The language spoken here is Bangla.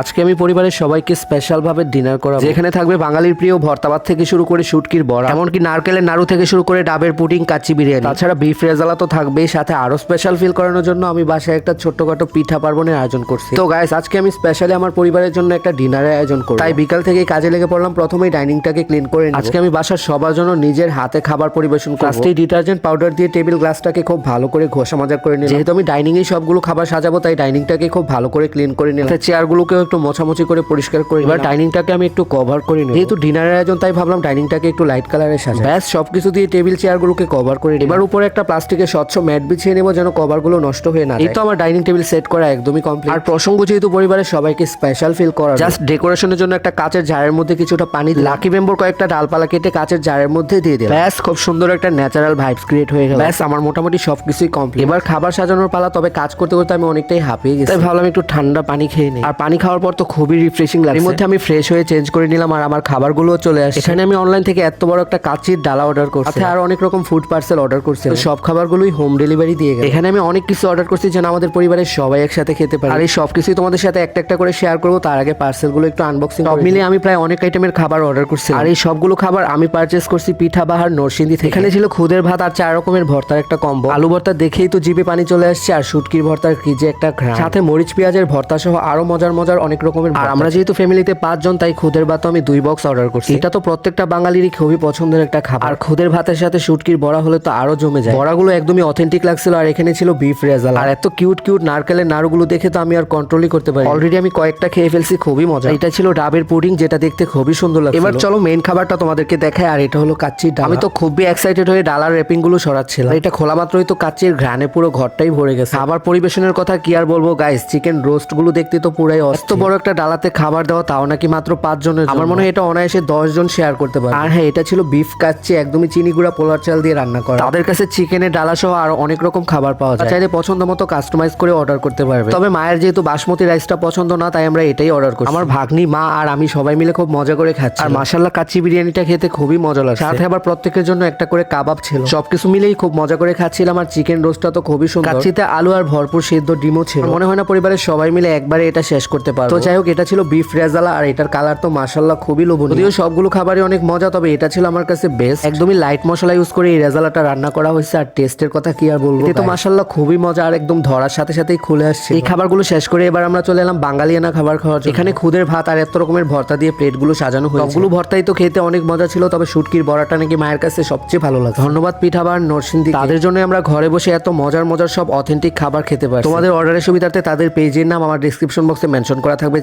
আজকে আমি পরিবারের সবাইকে স্পেশাল ভাবে ডিনার করা যেখানে থাকবে বাঙালির প্রিয় ভর্তাবাদ থেকে শুরু করে শুটকির বড়া এমনকি নারকেলের নাড়ু থেকে শুরু করে ডাবের পুটিং কাচ্চি বিরিয়ানি। তাছাড়া বিফ রেজালা তো থাকবেই সাথে আরও স্পেশাল ফিল করানোর জন্য আমি বাসায় একটা ছোট্টখাটো পিঠা পার্বণের আয়োজন করছি। তো গাইস আজকে আমি স্পেশালি আমার পরিবারের জন্য একটা ডিনারের আয়োজন করব। তাই বিকাল থেকে কাজে লেগে পড়লাম প্রথমেই ডাইনিংটাকে ক্লিন করে। আজকে আমি বাসার সবার জন্য নিজের হাতে খাবার পরিবেশন করব। ফার্স্টেই ডিটারজেন্ট পাউডার দিয়ে টেবিল গ্লাসটাকে খুব ভালো করে ঘষা মাজা করে নিলাম। যেহেতু আমি ডাইনিং এ সবগুলো খাবার সাজাবো তাই ডাইনিংটাকে খুব ভালো করে ক্লিন করে নিলাম। চেয়ারগুলোকেও একটু মোছামুছি করে পরিষ্কার করে এবার ডাইনিংটাকে আমি একটু কভার করে নিই যেহেতু ডিনারের আয়োজন তাই ভাবলাম ডাইনিংটাকে একটু লাইট কালারে সাজাই। ব্যাস সবকিছু দিয়ে টেবিল চেয়ারগুলোকে কভার করে। এবার উপরে একটা প্লাস্টিকের স্বচ্ছ ম্যাট বিছিয়ে নেব যেন কভারগুলো নষ্ট হয়ে না যায়। এই তো আমার ডাইনিং টেবিল সেট করা একদমই কমপ্লিট আর প্রসঙ্গ যেহেতু পরিবারের সবাইকে স্পেশাল ফিল করা জাস্ট ডেকোরেশনের জন্য একটা কাচের জারের মধ্যে কিছুটা পানি লাকি মেম্বর কয়েকটা ডালপালা কেটে কাচের জারের মধ্যে দিয়ে দিলাম। ব্যাস খুব সুন্দর একটা ন্যাচারাল ভাইবস ক্রিয়েট হয়ে গেল। ব্যাস আমার মোটামুটি সবকিছুই কমপ্লিট এবার খাবার সাজানোর পালা তবে কাজ করতে করতে আমি অনেকটাই হাঁপিয়ে গেছি। তাই ভাবলাম একটু ঠান্ডা পানি খেয়ে নিই। আর পানি খাওয়ার পর তো খুবই রিফ্রেশিং লাগে এর মধ্যে আমি ফ্রেশ হয়ে চেঞ্জ করে নিলাম আর আমার খাবারগুলো চলে আসে এখানে আমি অনলাইন থেকে এত বড় একটা কাচির ডালা অর্ডার করছি সাথে আর অনেক রকম ফুড পার্সেল অর্ডার করছি সব খাবারগুলোই হোম ডেলিভারি দিয়ে গেছে এখানে আমি অনেক কিছু অর্ডার করছি যেন আমাদের পরিবারের সবাই একসাথে খেতে পারে। আর এই সব কিছুই তোমাদের সাথে একটা একটা করে শেয়ার করব। তার আগে পার্সেলগুলো একটু আনবক্সিং সব মিলিয়ে আমি প্রায় অনেক আইটেমের খাবার অর্ডার করছি আর এই সবগুলো খাবার আমি পারচেস করছি পিঠা বাহার নরসিংদী থেকে। এখানে ছিল খুদের ভাত আর চার রকমের ভর্তার একটা কম্বো আলু ভর্তা দেখেই তো জিভে পানি চলে আসছে আর শুটকির ভর্তার কি যে একটা সাথে মরিচ পেঁয়াজের ভর্তা সহ আরও মজার মজার অনেক রকমের আর আমরা যেহেতু ফ্যামিলিতে পাঁচজন তাই খুদের ভাত আমি দুই বক্স অর্ডার করছি। এটা তো প্রত্যেকটা বাঙালিরই খুবই পছন্দের একটা খাবার। আর খুদের ভাতের সাথে শুটকির বড়া হলে তো আরও জমে যায়। বড়াগুলো একদমই অথেন্টিক লাগছিল আর এখানে ছিল বিফ রেজাল আর এত কিউট কিউট নারকেলের নাড়ুগুলো দেখে তো আমি আর কন্ট্রোলই করতে পারি অলরেডি আমি কয়েকটা খেয়ে ফেলছি খুবই মজা। এটা ছিল ডাবের পুডিং যেটা দেখতে খুবই সুন্দর লাগছে এবার চলো মেইন খাবারটা তোমাদেরকে দেখায় আর এটা হলো কাচ্চির ডাল। আমি তো খুবই এক্সাইটেড হয়ে ডালার র্যাপিংগুলো সরাচ্ছিলাম এটা খোলা মাত্রই তো কাচ্চির ঘ্রাণে পুরো ঘরটাই ভরে গেছে। আবার পরিবেশনের কথা কি আর বলব গাইস চিকেন রোস্টগুলো দেখতে তো পুরাই অস্ত বড় একটা ডালাতে খাবার দেওয়া তাও নাকি মাত্র পাঁচ জনের আমার মনে হয় এটা অনায়াসে দশ জন শেয়ার করতে পারে আর হ্যাঁ এটা ছিল বিফ কাচ্চি একদমই চিনি গুঁড়া পোলার চাল দিয়ে রান্না করা। তাদের কাছে চিকেনের ডালা সহ আরও অনেক রকম খাবার পাওয়া যায়। চাইলে পছন্দ মতো কাস্টমাইজ করে অর্ডার করতে পারবে। তবে মায়ের যেহেতু বাসমতি রাইসটা পছন্দ না তাই আমরা এটাই অর্ডার করি আমার ভাগ্নি মা আর আমি সবাই মিলে খুব মজা করে খাচ্ছি। আর মাসাল্লাহ কাচ্চি বিরিয়ানিটা খেতে খুবই মজা লাগছে। সাথে আবার প্রত্যেকের জন্য একটা করে কাবাব ছিল। সবকিছু মিলেই খুব মজা করে খাচ্ছিলাম আর চিকেন রোস্টটা তো খুবই সুন্দর। কাচ্চিতে আলু আর ভরপুর সেদ্ধ ডিমও ছিল। মনে হয় না পরিবারের সবাই মিলে একবারে এটা শেষ করতে পারব। তো যাই হোক এটা ছিল বিফ রেজালা আর এটার কালার তো মাসাল্লাহ খুবই লোভনীয়। যদিও সবগুলো খাবারই অনেক মজা তবে এটা ছিল আমার কাছে বেস্ট একদমই লাইট মশলা ইউজ করে এই রেজালাটা রান্না করা হয়েছে আর টেস্টের কথা কি আর বলব এটা তো মাসাল্লাহ খুবই মজা আর একদম ধরার সাথে সাথেই খুলে আসছে। এই খাবারগুলো শেষ করে এবার আমরা চলে এলাম বাঙালিয়ানা খাবার খাওয়ার এখানে খুদের ভাত আর এত রকমের ভর্তা দিয়ে প্লেটগুলো সাজানো হয়েছে। সবগুলো ভর্তাই তো খেতে অনেক মজা ছিল তবে শুটকির বড়াটা নাকি মায়ের কাছে সবচেয়ে ভালো লাগে ধন্যবাদ পিঠাবার নরসিংদী তাদের জন্য আমরা ঘরে বসে এত মজার মজার সব অথেন্টিক খাবার খেতে পারি তোমাদের অর্ডারের সুবিধার্থে তাদের পেজের নাম আমার ডিসক্রিপশন বক্সে মেনশন করা থাকবে